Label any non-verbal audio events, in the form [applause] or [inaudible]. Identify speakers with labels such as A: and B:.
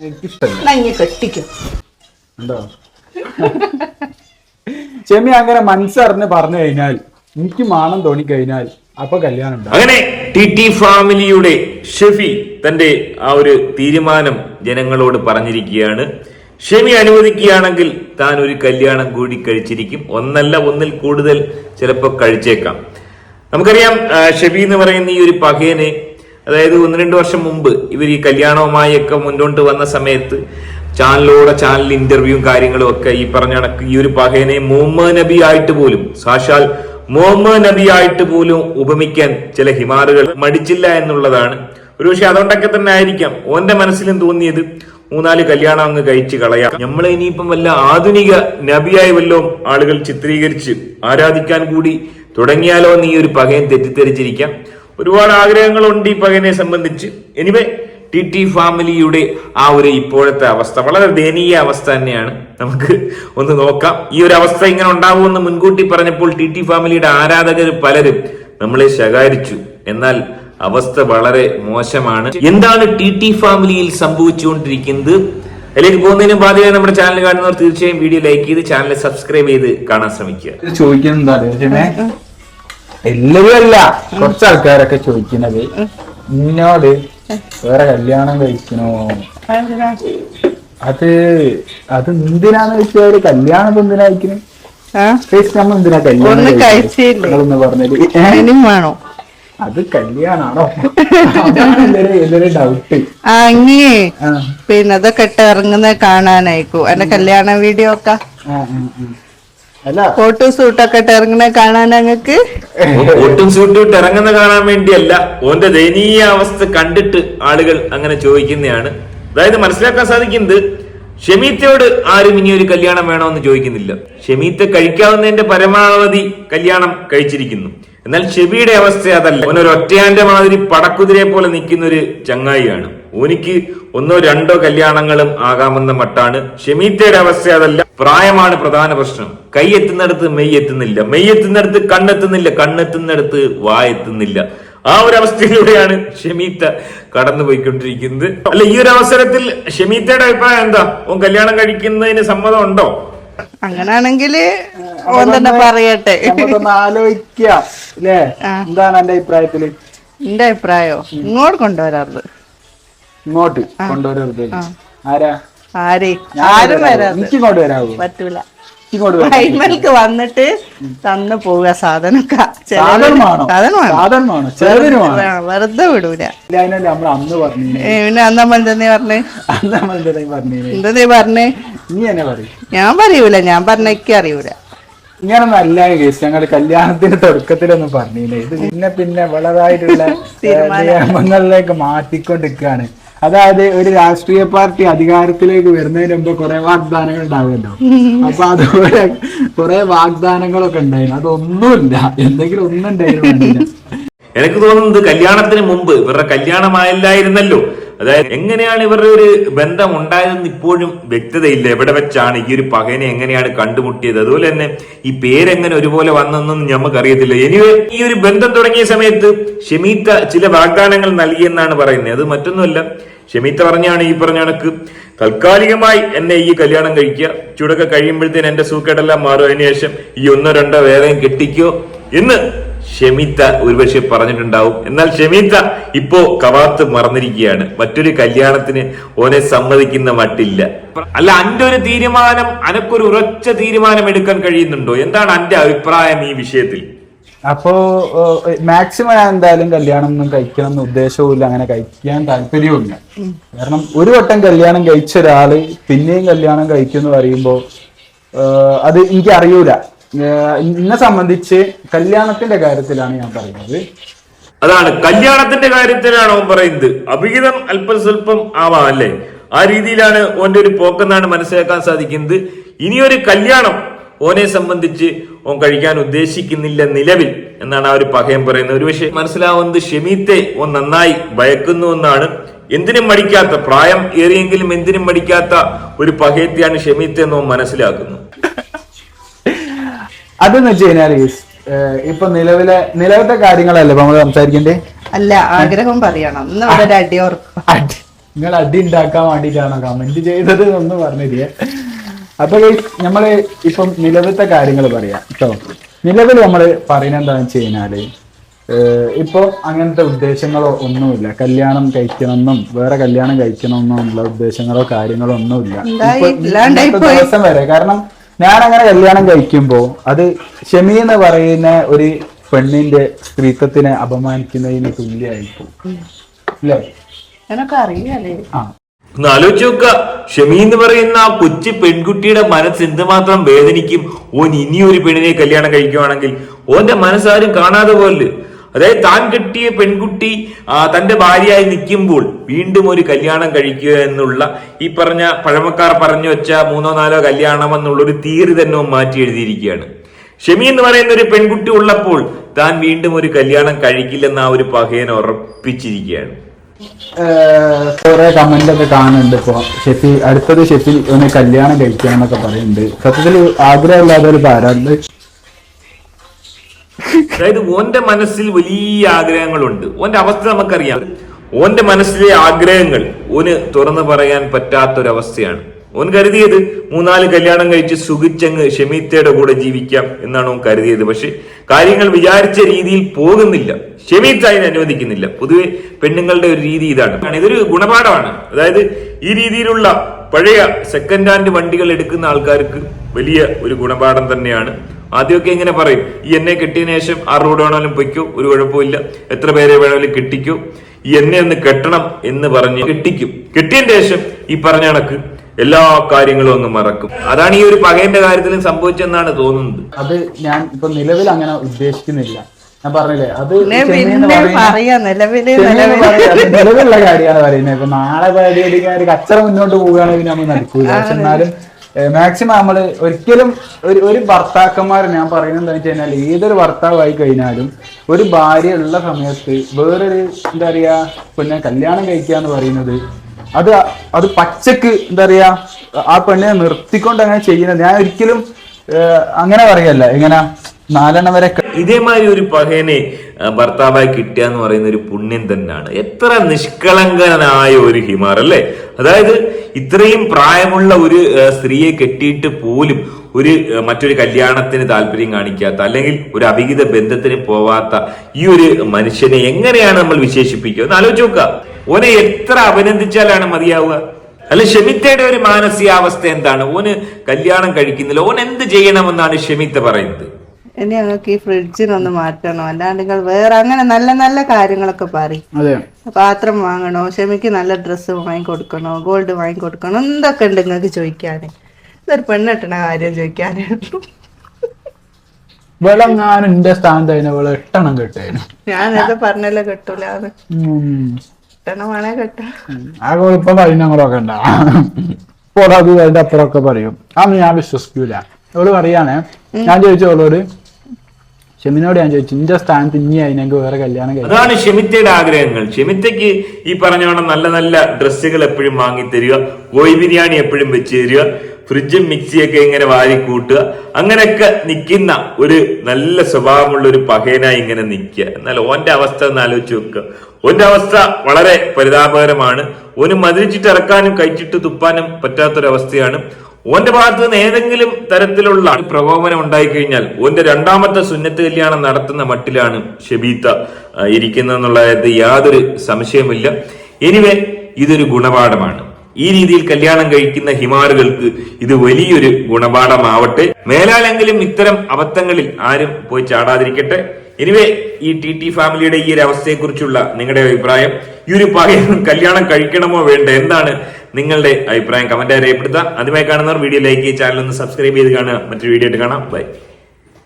A: കെട്ടിക്കും.
B: ഉണ്ടോ? ചെമ്മി അങ്ങനെ മനസ്സറിഞ്ഞ് പറഞ്ഞു കഴിഞ്ഞാൽ എനിക്ക് മാണം തോന്നി കഴിഞ്ഞാൽ അപ്പൊ കല്യാണം ഉണ്ടാവും.
C: അങ്ങനെ ടി ടി ഫാമിലിയുടെ ഷെഫി തന്റെ ആ ഒരു തീരുമാനം ജനങ്ങളോട് പറഞ്ഞിരിക്കുകയാണ്. ഷെമി അനുവദിക്കുകയാണെങ്കിൽ താൻ ഒരു കല്യാണം കൂടി കഴിച്ചിരിക്കും. ഒന്നല്ല ഒന്നിൽ കൂടുതൽ ചിലപ്പോൾ കഴിച്ചേക്കാം. നമുക്കറിയാം ഷെബി ഷെഫി എന്ന് പറയുന്ന ഈ ഒരു പകയനെ അതായത് ഒന്ന് രണ്ട് വർഷം മുമ്പ് ഇവർ ഈ കല്യാണവുമായി ഒക്കെ മുന്നോട്ട് വന്ന സമയത്ത് ചാനലിലൂടെ ചാനൽ ഇന്റർവ്യൂവും കാര്യങ്ങളും ഒക്കെ ഈ പറഞ്ഞ കണക്ക് ഈ ഒരു പഹേനെ മുഹമ്മദ് നബി ആയിട്ട് പോലും സാക്ഷാൽ മുഹമ്മദ് നബി ആയിട്ട് പോലും ഉപമിക്കാൻ ചില ഹിമാറുകൾ മടിച്ചില്ല എന്നുള്ളതാണ്. ഒരുപക്ഷെ അതുകൊണ്ടൊക്കെ തന്നെ ആയിരിക്കാം. ഓന്റെ മനസ്സിലും തോന്നിയത് മൂന്നാൽ കല്യാണം അങ്ങ് കഴിച്ച് കളയാം. നമ്മളെ ഇനിയിപ്പം വല്ല ആധുനിക നബിയായി വല്ലോ ആളുകൾ ചിത്രീകരിച്ച് ആരാധിക്കാൻ കൂടി തുടങ്ങിയാലോ എന്ന് ഈ ഒരു പകയം തെറ്റിദ്ധരിച്ചിരിക്കാം. ഒരുപാട് ആഗ്രഹങ്ങളുണ്ട് ഈ പകനെ സംബന്ധിച്ച്. എനിവേ ടി ടി ഫാമിലിയുടെ ആ ഒരു ഇപ്പോഴത്തെ അവസ്ഥ വളരെ ദയനീയ അവസ്ഥ തന്നെയാണ്. നമുക്ക് ഒന്ന് നോക്കാം. ഈ ഒരു അവസ്ഥ ഇങ്ങനെ ഉണ്ടാവുമെന്ന് മുൻകൂട്ടി പറഞ്ഞപ്പോൾ ടി ടി ഫാമിലിയുടെ ആരാധകർ പലരും നമ്മളെ ശകാരിച്ചു. എന്നാൽ അവസ്ഥ വളരെ മോശമാണ്. എന്താണ് ടി ടി ഫാമിലിയിൽ സംഭവിച്ചുകൊണ്ടിരിക്കുന്നത്? അതിലേക്ക് പോകുന്നതിന് ബാധ്യത നമ്മുടെ ചാനൽ കാണുന്നവർ തീർച്ചയായും വീഡിയോ ലൈക്ക് ചെയ്ത് ചാനൽ സബ്സ്ക്രൈബ് ചെയ്ത് കാണാൻ ശ്രമിക്കുക.
B: ഇത് ചോദിക്കുന്നത് എല്ലാവരും അല്ല കുറച്ച് ആൾക്കാരൊക്കെ ചോദിക്കുന്നത് ഇന്നോട് വേറെ കല്യാണം കഴിക്കണോ? അത് അത് എന്തിനാന്ന് വെച്ചാൽ കല്യാണം ഇപ്പൊ എന്തിനാ നമ്മൾ കല്യാണം പറഞ്ഞത്. ഏ?
A: വേണോ?
B: അത് കല്യാണാണോ? എല്ലാരും ഡൗട്ട്
A: ആ പിന്നെ അതൊക്കെ ഇട്ട് ഇറങ്ങുന്നത് കാണാനായിക്കോ എന്റെ കല്യാണ വീഡിയോ ഒക്കെ? ഫോട്ടോ സൂട്ടൊക്കെ ഇട്ട് ഇറങ്ങുന്നത് കാണാൻ ഞങ്ങക്ക്
C: ഒട്ടും സൂട്ട് ഇറങ്ങുന്ന കാണാൻ വേണ്ടിയല്ല. ഓന്റെ ദയനീയ അവസ്ഥ കണ്ടിട്ട് ആളുകൾ അങ്ങനെ ചോദിക്കുന്നതാണ്. അതായത് മനസ്സിലാക്കാൻ സാധിക്കുന്നത് ഷമീത്തയോട് ആരും ഇനി ഒരു കല്യാണം വേണമെന്ന് ചോദിക്കുന്നില്ല. ഷമീത്ത കഴിക്കാവുന്നതിന്റെ പരമാവധി കല്യാണം കഴിച്ചിരിക്കുന്നു. എന്നാൽ ഷെബിയുടെ അവസ്ഥ അതല്ല. ഓനൊരു ഒറ്റയാന്റെ മാതിരി പടക്കുതിരെ പോലെ നിൽക്കുന്ന ഒരു ചങ്ങായിയാണ്. ഓനിക്ക് ഒന്നോ രണ്ടോ കല്യാണങ്ങളും ആകാമെന്ന മട്ടാണ്. ഷെമീത്തയുടെ അവസ്ഥ അതല്ല. പ്രായമാണ് പ്രധാന പ്രശ്നം. കൈ എത്തുന്നിടത്ത് മെയ് എത്തുന്നില്ല. മെയ് എത്തുന്നിടത്ത് കണ്ണെത്തുന്നില്ല. കണ്ണെത്തുന്നിടത്ത് വായെത്തുന്നില്ല. ആ ഒരു അവസ്ഥയിലൂടെയാണ് ഷെമീത്ത കടന്നു പോയിക്കൊണ്ടിരിക്കുന്നത് അല്ല ഈ ഒരു അവസരത്തിൽ ഷെമീത്തയുടെ അഭിപ്രായം എന്താ? ഓൻ കല്യാണം കഴിക്കുന്നതിന് സമ്മതം ഉണ്ടോ?
A: അങ്ങനാണെങ്കിൽ ഓൻ തന്നെ പറയട്ടെ.
B: ആലോചിക്കാം. എന്താണ് എന്റെ അഭിപ്രായത്തിൽ?
A: എന്റെ അഭിപ്രായോ ഇങ്ങോട്ട് കൊണ്ടുവരാറ്
B: ഇങ്ങോട്ട് കൊണ്ടുവരരുത് ആരാ?
A: ആരെ?
B: വരാവോ?
A: പറ്റൂല. വന്നിട്ട് തന്നു പോവുക സാധനമൊക്കെ. വെറുതെ വിടൂല. പിന്നെ എന്തെന്നേ പറഞ്ഞേ?
B: എന്താ
A: ഞാൻ പറയൂല. ഞാൻ പറഞ്ഞേക്ക് അറിയൂല.
B: ഇങ്ങനൊന്നും അല്ല കേസ്. ഞങ്ങൾ കല്യാണത്തിന്റെ തുടക്കത്തിലൊന്നും പറഞ്ഞില്ലേ? ഇത് പിന്നെ പിന്നെ വളരായിട്ടുള്ള [laughs] നിയമങ്ങളിലേക്ക് മാറ്റിക്കൊണ്ടിരിക്കുകയാണ്. അതായത് ഒരു രാഷ്ട്രീയ പാർട്ടി അധികാരത്തിലേക്ക് വരുന്നതിന് മുമ്പ് കുറെ വാഗ്ദാനങ്ങൾ ഉണ്ടാവുമല്ലോ. അപ്പൊ അതുപോലെ കുറെ വാഗ്ദാനങ്ങളൊക്കെ ഉണ്ടായിരുന്നു. അതൊന്നുമില്ല. എന്തെങ്കിലും ഒന്നും ഉണ്ടായിരുന്നില്ല
C: എനിക്ക് തോന്നുന്നത് കല്യാണത്തിന് മുമ്പ് ഇവരുടെ കല്യാണമായില്ലായിരുന്നല്ലോ. അതായത് എങ്ങനെയാണ് ഇവരുടെ ഒരു ബന്ധം ഉണ്ടായതെന്ന് ഇപ്പോഴും വ്യക്തതയില്ല. എവിടെ വെച്ചാണ് ഈ ഒരു പകനെ എങ്ങനെയാണ് കണ്ടുമുട്ടിയത്? അതുപോലെ തന്നെ ഈ പേരെങ്ങനെ ഒരുപോലെ വന്നെന്നും നമുക്കറിയത്തില്ല എനിവേ ഈ ഒരു ബന്ധം തുടങ്ങിയ സമയത്ത് ഷെമീത്ത ചില വാഗ്ദാനങ്ങൾ നൽകിയെന്നാണ് പറയുന്നത്. അത് മറ്റൊന്നുമല്ല. ഷെമീത്ത പറഞ്ഞാണ് ഈ പറഞ്ഞ കണക്ക്. താൽക്കാലികമായി എന്നെ ഈ കല്യാണം കഴിക്കുക. ചൂടൊക്കെ കഴിയുമ്പോഴത്തേന് എന്റെ സൂക്കേടെല്ലാം മാറും. അതിനുശേഷം ഈ ഒന്നോ രണ്ടോ വേറെയും കെട്ടിക്കോ എന്ന് ഷെമീത്ത ഒരുപക്ഷെ പറഞ്ഞിട്ടുണ്ടാവും. എന്നാൽ ഷെമീത്ത ഇപ്പോ കവാത്ത് മറന്നിരിക്കുകയാണ്. മറ്റൊരു കല്യാണത്തിന് ഓനെ സമ്മതിക്കുന്ന മട്ടില്ല. അല്ല അന്റെ ഒരു തീരുമാനം അനക്കൊരു ഉറച്ച തീരുമാനം എടുക്കാൻ കഴിയുന്നുണ്ടോ? എന്താണ് അന്റെ അഭിപ്രായം ഈ വിഷയത്തിൽ?
B: അപ്പോ മാക്സിമം ഞാൻ എന്തായാലും കല്യാണം ഒന്നും കഴിക്കണം എന്ന് ഉദ്ദേശവും ഇല്ല അങ്ങനെ കഴിക്കാൻ താല്പര്യവും ഇല്ല കാരണം ഒരു വട്ടം കല്യാണം കഴിച്ച ഒരാൾ പിന്നെയും കല്യാണം കഴിക്കും എന്ന് പറയുമ്പോ അത് എനിക്ക് അറിയൂല എന്നെ സംബന്ധിച്ച് കല്യാണത്തിന്റെ കാര്യത്തിലാണ് ഞാൻ പറയുന്നത്.
C: അതാണ് കല്യാണത്തിന്റെ കാര്യത്തിലാണ് ഓൻ പറയുന്നത്. അഭിഹിതം അല്പം സ്വല്പം ആവാം അല്ലേ? ആ രീതിയിലാണ് ഓന്റെ ഒരു പോക്കെന്നാണ് മനസ്സിലാക്കാൻ സാധിക്കുന്നത്. ഇനിയൊരു കല്യാണം ഓനെ സംബന്ധിച്ച് ഓൻ കഴിക്കാൻ ഉദ്ദേശിക്കുന്നില്ല നിലവിൽ എന്നാണ് ആ ഒരു പകയം പറയുന്നത്. ഒരുപക്ഷെ മനസ്സിലാവുന്നത് ഷെമീത്തെ ഓൻ നന്നായി ഭയക്കുന്നു എന്നാണ്. എന്തിനും മടിക്കാത്ത പ്രായം ഏറിയെങ്കിലും എന്തിനും മടിക്കാത്ത ഒരു പകയത്തെയാണ് ഷെമീത്തെ എന്ന് ഓൻ മനസ്സിലാക്കുന്നു.
B: അതെന്ന് വെച്ച് കഴിഞ്ഞാൽ ഇപ്പൊ നിലവിലെ നിലവിലത്തെ കാര്യങ്ങളല്ലേ നമ്മൾ സംസാരിക്കണ്ടേ?
A: അല്ല ആഗ്രഹം പറയണം. ഒരു അടി
B: അടി നിങ്ങൾ അടി ഉണ്ടാക്കാൻ വേണ്ടിട്ടാണോ കമന്റ് ചെയ്തത് എന്ന് പറഞ്ഞില്ലേ? അപ്പൊ നമ്മൾ ഇപ്പം നിലവിലത്തെ കാര്യങ്ങൾ പറയാം കേട്ടോ. നിലവിൽ നമ്മൾ പറയുന്നത് എന്താണെന്ന് വെച്ച് കഴിഞ്ഞാൽ ഇപ്പൊ അങ്ങനത്തെ ഉദ്ദേശങ്ങളോ ഒന്നുമില്ല. കല്യാണം കഴിക്കണമെന്നും വേറെ കല്യാണം കഴിക്കണമെന്നും ഉള്ള ഉദ്ദേശങ്ങളോ കാര്യങ്ങളോ ഒന്നുമില്ല. ദിവസം വരെ. കാരണം ഞാൻ അങ്ങനെ കല്യാണം കഴിക്കുമ്പോ അത് ഷെമി എന്ന് പറയുന്ന ഒരു പെണ്ണിന്റെ സ്ത്രീത്വത്തിനെ അപമാനിക്കുന്നതിന് തുല്യായിരിക്കും. അല്ലേ
A: എനക്ക് അറിയാലേ
B: ആ.
C: ഒന്ന് ആലോചിച്ച് നോക്ക. ഷമി എന്ന് പറയുന്ന ആ കൊച്ചു പെൺകുട്ടിയുടെ മനസ്സ് എന്തുമാത്രം വേദനിക്കും? ഓൻ ഇനിയൊരു പെണ്ണിനെ കല്യാണം കഴിക്കുവാണെങ്കിൽ ഓന്റെ മനസ്സാരും കാണാതെ പോലെ അതായത് താൻ കെട്ടിയ പെൺകുട്ടി തന്റെ ഭാര്യയായി നിൽക്കുമ്പോൾ വീണ്ടും ഒരു കല്യാണം കഴിക്കുക എന്നുള്ള ഈ പറഞ്ഞ പഴമക്കാർ പറഞ്ഞു വെച്ച മൂന്നോ നാലോ കല്യാണം എന്നുള്ള ഒരു തീയറി തന്നെ മാറ്റി എഴുതിയിരിക്കുകയാണ്. ഷെമി എന്ന് പറയുന്ന ഒരു പെൺകുട്ടി ഉള്ളപ്പോൾ താൻ വീണ്ടും ഒരു കല്യാണം കഴിക്കില്ലെന്ന് ആ ഒരു പകയനെ ഉറപ്പിച്ചിരിക്കുകയാണ്.
B: കുറെ കാണുന്നുണ്ട് ഇപ്പൊ. ഷെഫി അടുത്തത് ഷെഫി ഒന്ന് കല്യാണം കഴിക്കണം എന്നൊക്കെ പറയുന്നുണ്ട്. സത്യത്തിൽ ആഗ്രഹമില്ലാതെ ഒരു പാരാണ്ട്
C: അതായത് ഓന്റെ മനസ്സിൽ വലിയ ആഗ്രഹങ്ങളുണ്ട്. ഓന്റെ അവസ്ഥ നമുക്കറിയാം. ഓന്റെ മനസ്സിലെ ആഗ്രഹങ്ങൾ ഓന് തുറന്നു പറയാൻ പറ്റാത്തൊരവസ്ഥയാണ്. ഓൻ കരുതിയത് മൂന്നാൽ കല്യാണം കഴിച്ച് സുഖിച്ചങ്ങ് ഷെമീത്തയുടെ കൂടെ ജീവിക്കാം എന്നാണ് ഓൻ കരുതിയത്. പക്ഷെ കാര്യങ്ങൾ വിചാരിച്ച രീതിയിൽ പോകുന്നില്ല. ഷമീത്ത അതിനെ അനുവദിക്കുന്നില്ല. പൊതുവെ പെണ്ണുങ്ങളുടെ ഒരു രീതി ഇതാണ്. ഇതൊരു ഗുണപാഠമാണ്. അതായത് ഈ രീതിയിലുള്ള പഴയ സെക്കൻഡ് ഹാൻഡ് വണ്ടികൾ എടുക്കുന്ന ആൾക്കാർക്ക് വലിയ ഒരു ഗുണപാഠം തന്നെയാണ്. ആദ്യമൊക്കെ ഇങ്ങനെ പറയും ഈ എന്നെ കിട്ടിയതിനു ശേഷം ആ റോഡ് വേണമെങ്കിലും പൊയ്ക്കോ? ഒരു കുഴപ്പമില്ല എത്ര പേരെ വേണമെങ്കിലും കിട്ടിക്കൂ? ഈ എന്നെ ഒന്ന് കെട്ടണം എന്ന് പറഞ്ഞ് കിട്ടിക്കും. കിട്ടിയ ശേഷം ഈ പറഞ്ഞ കണക്ക് എല്ലാ കാര്യങ്ങളും അങ്ങ് മറക്കും. അതാണ് ഈ ഒരു പകയന്റെ കാര്യത്തിൽ സംഭവിച്ചെന്നാണ് തോന്നുന്നത്.
B: അത് ഞാൻ ഇപ്പൊ നിലവിൽ അങ്ങനെ ഉദ്ദേശിക്കുന്നില്ല. ഞാൻ പറഞ്ഞില്ലേ അത് നിലവിലുള്ള കാര്യമാണ് പറയുന്നത്. ഇപ്പൊ നാളെ പരിപാടിക്കാർ കച്ചറ മുന്നോട്ട് പോവുകയാണെങ്കിൽ നമ്മൾ [laughs] നടക്കൂല. പക്ഷെ എന്നാലും മാക്സിമം നമ്മൾ ഒരിക്കലും ഒരു ഒരു ഭർത്താക്കന്മാർ ഞാൻ പറയുന്നത് എന്താ വെച്ച് കഴിഞ്ഞാൽ ഏതൊരു ഭർത്താവായി കഴിഞ്ഞാലും ഒരു ഭാര്യ ഉള്ള സമയത്ത് വേറൊരു എന്താ പറയാ പിന്നെ കല്യാണം കഴിക്കുക എന്ന് പറയുന്നത് അത് അത് പച്ചക്ക് എന്താ പറയാ ആ പെണ്ണിനെ നിർത്തിക്കൊണ്ട് അങ്ങനെ ചെയ്യുന്നത് ഞാൻ ഒരിക്കലും അങ്ങനെ പറയല്ല. എങ്ങനെ നാലെണ്ണം വരെ
C: ഇതേമാതിരി ഒരു ആ, ഭർത്താവായി കിട്ടുക എന്ന് പറയുന്ന ഒരു പുണ്യം തന്നെയാണ്. എത്ര നിഷ്കളങ്കനായ ഒരു ഹിമാർ അല്ലേ? അതായത് ഇത്രയും പ്രായമുള്ള ഒരു സ്ത്രീയെ കെട്ടിയിട്ട് പോലും ഒരു മറ്റൊരു കല്യാണത്തിന് താല്പര്യം കാണിക്കാത്ത അല്ലെങ്കിൽ ഒരു അവിഹിത ബന്ധത്തിന് പോവാത്ത ഈ ഒരു മനുഷ്യനെ എങ്ങനെയാണ് നമ്മൾ വിശേഷിപ്പിക്കുക? ഒന്ന് ആലോചിച്ച് നോക്കുക. ഓനെ എത്ര അഭിനന്ദിച്ചാലാണ് മതിയാവുക? അല്ല ഷെമിത്തയുടെ ഒരു മാനസികാവസ്ഥ എന്താണ്? ഓന് കല്യാണം കഴിക്കുന്നില്ല. ഓൻ എന്ത് ചെയ്യണമെന്നാണ് ഷെമിത്ത പറയുന്നത്?
A: ഇനി ഞങ്ങൾക്ക് ഈ ഫ്രിഡ്ജിനൊന്ന് മാറ്റണം. അല്ലാണ്ട് നിങ്ങൾ വേറെ അങ്ങനെ നല്ല നല്ല കാര്യങ്ങളൊക്കെ പറയും. പാത്രം വാങ്ങണോ ക്ഷമിക്ക് നല്ല ഡ്രസ്സ് വാങ്ങിക്കൊടുക്കണോ ഗോൾഡ് വാങ്ങിക്കൊടുക്കണോ എന്തൊക്കെ ഉണ്ട് നിങ്ങൾക്ക് ചോദിക്കാൻ ഇതൊരു പെണ്ണെട്ടണ കാര്യം ചോദിക്കാനേ ഉള്ളൂ.
B: വിളങ്ങാൻ എന്റെ സ്ഥാനത്ത് അതിനെ വിള എട്ടെണ്ണം കെട്ടേനു.
A: ഞാനത് പറഞ്ഞല്ലോ കിട്ടൂല വേണേ കിട്ടാ.
B: ആ ഇപ്പൊ കഴിഞ്ഞങ്ങളൊക്കെ ഉണ്ടാ ഇപ്പോൾ അത് അതിന്റെ അപ്പുറമൊക്കെ പറയും. അന്ന് ഞാൻ വിശ്വസിക്കൂല. അവൾ പറയാണേ ഞാൻ ചോദിച്ചു അവളോട് ഷെമിനോട് ഞാൻ ചോദിച്ചു ഇന്റെ സ്ഥാനത്ത് ഇനി അതിനെങ്കിൽ വേറെ കല്യാണം കഴിക്കും?
C: അതാണ് ഷെമിത്തയുടെ ആഗ്രഹങ്ങൾ. ഷെമിത്തയ്ക്ക് ഈ പറഞ്ഞ നല്ല നല്ല ഡ്രസ്സുകൾ എപ്പോഴും വാങ്ങി തരിക കോഴി ബിരിയാണി എപ്പോഴും വെച്ച് തരിക ഫ്രിഡ്ജും മിക്സിയൊക്കെ ഇങ്ങനെ വാരി കൂട്ടുക അങ്ങനെയൊക്കെ നിൽക്കുന്ന ഒരു നല്ല സ്വഭാവമുള്ള ഒരു പകയനായി ഇങ്ങനെ നിൽക്കുക. എന്നാൽ ഓന്റെ അവസ്ഥ ഒന്ന് ആലോചിച്ച് നോക്കുക. ഓന്റെ അവസ്ഥ വളരെ പരിതാപകരമാണ്. ഓന് മതിരിച്ചിട്ട് ഇറക്കാനും കഴിച്ചിട്ട് തുപ്പാനും പറ്റാത്തൊരവസ്ഥയാണ്. ഓന്റെ ഭാഗത്ത് നിന്ന് ഏതെങ്കിലും തരത്തിലുള്ള പ്രകോപനം ഉണ്ടായിക്കഴിഞ്ഞാൽ ഓന്റെ രണ്ടാമത്തെ സുന്നത്ത് കല്യാണം നടത്തുന്ന മട്ടിലാണ് ഷെബീത്ത ഇരിക്കുന്നതെന്നുള്ള യാതൊരു സംശയമില്ല എനിവേ ഇതൊരു ഗുണപാഠമാണ്. ഈ രീതിയിൽ കല്യാണം കഴിക്കുന്ന ഹിമാറുകൾക്ക് ഇത് വലിയൊരു ഗുണപാഠമാവട്ടെ. മേലാലെങ്കിലും ഇത്തരം അബദ്ധങ്ങളിൽ ആരും പോയി ചാടാതിരിക്കട്ടെ. എനിവേ ഈ ടി ടി ഫാമിലിയുടെ ഈ ഒരു അവസ്ഥയെക്കുറിച്ചുള്ള നിങ്ങളുടെ അഭിപ്രായം ഈ ഒരു പകരം കല്യാണം കഴിക്കണമോ വേണ്ട? എന്താണ് നിങ്ങളുടെ അഭിപ്രായം കമന്റ് രേഖപ്പെടുത്താം ആദ്യമായി കാണുന്നവർ വീഡിയോ ലൈക്ക് ചെയ്യുക ചാനൽ ഒന്ന് സബ്സ്ക്രൈബ് ചെയ്ത് കാണുക. മറ്റൊരു വീഡിയോ ആയിട്ട് കാണാം. ബൈ